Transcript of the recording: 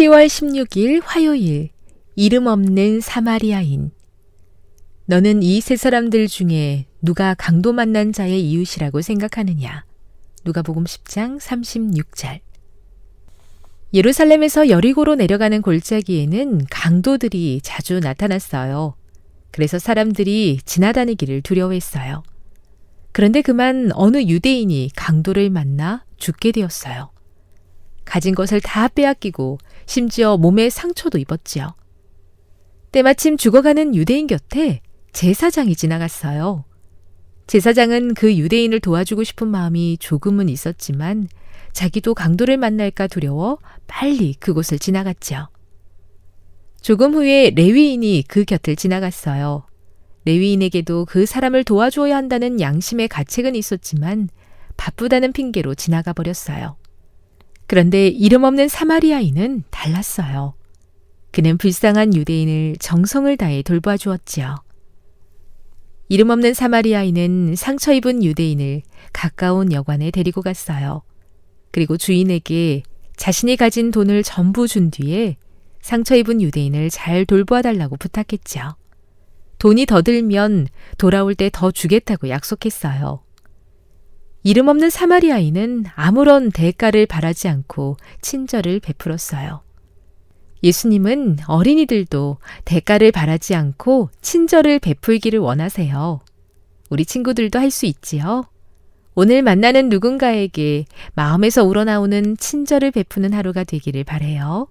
10월 16일 화요일 이름 없는 사마리아인 너는 이 세 사람들 중에 누가 강도 만난 자의 이웃이라고 생각하느냐? 누가복음 10장 36절. 예루살렘에서 여리고로 내려가는 골짜기에는 강도들이 자주 나타났어요. 그래서 사람들이 지나다니기를 두려워했어요. 그런데 그만 어느 유대인이 강도를 만나 죽게 되었어요. 가진 것을 다 빼앗기고 심지어 몸에 상처도 입었지요. 때마침 죽어가는 유대인 곁에 제사장이 지나갔어요. 제사장은 그 유대인을 도와주고 싶은 마음이 조금은 있었지만 자기도 강도를 만날까 두려워 빨리 그곳을 지나갔지요. 조금 후에 레위인이 그 곁을 지나갔어요. 레위인에게도 그 사람을 도와줘야 한다는 양심의 가책은 있었지만 바쁘다는 핑계로 지나가 버렸어요. 그런데 이름 없는 사마리아인은 달랐어요. 그는 불쌍한 유대인을 정성을 다해 돌봐 주었지요. 이름 없는 사마리아인은 상처 입은 유대인을 가까운 여관에 데리고 갔어요. 그리고 주인에게 자신이 가진 돈을 전부 준 뒤에 상처 입은 유대인을 잘 돌보아 달라고 부탁했죠. 돈이 더 들면 돌아올 때 더 주겠다고 약속했어요. 이름 없는 사마리아인은 아무런 대가를 바라지 않고 친절을 베풀었어요. 예수님은 어린이들도 대가를 바라지 않고 친절을 베풀기를 원하세요. 우리 친구들도 할 수 있지요? 오늘 만나는 누군가에게 마음에서 우러나오는 친절을 베푸는 하루가 되기를 바래요.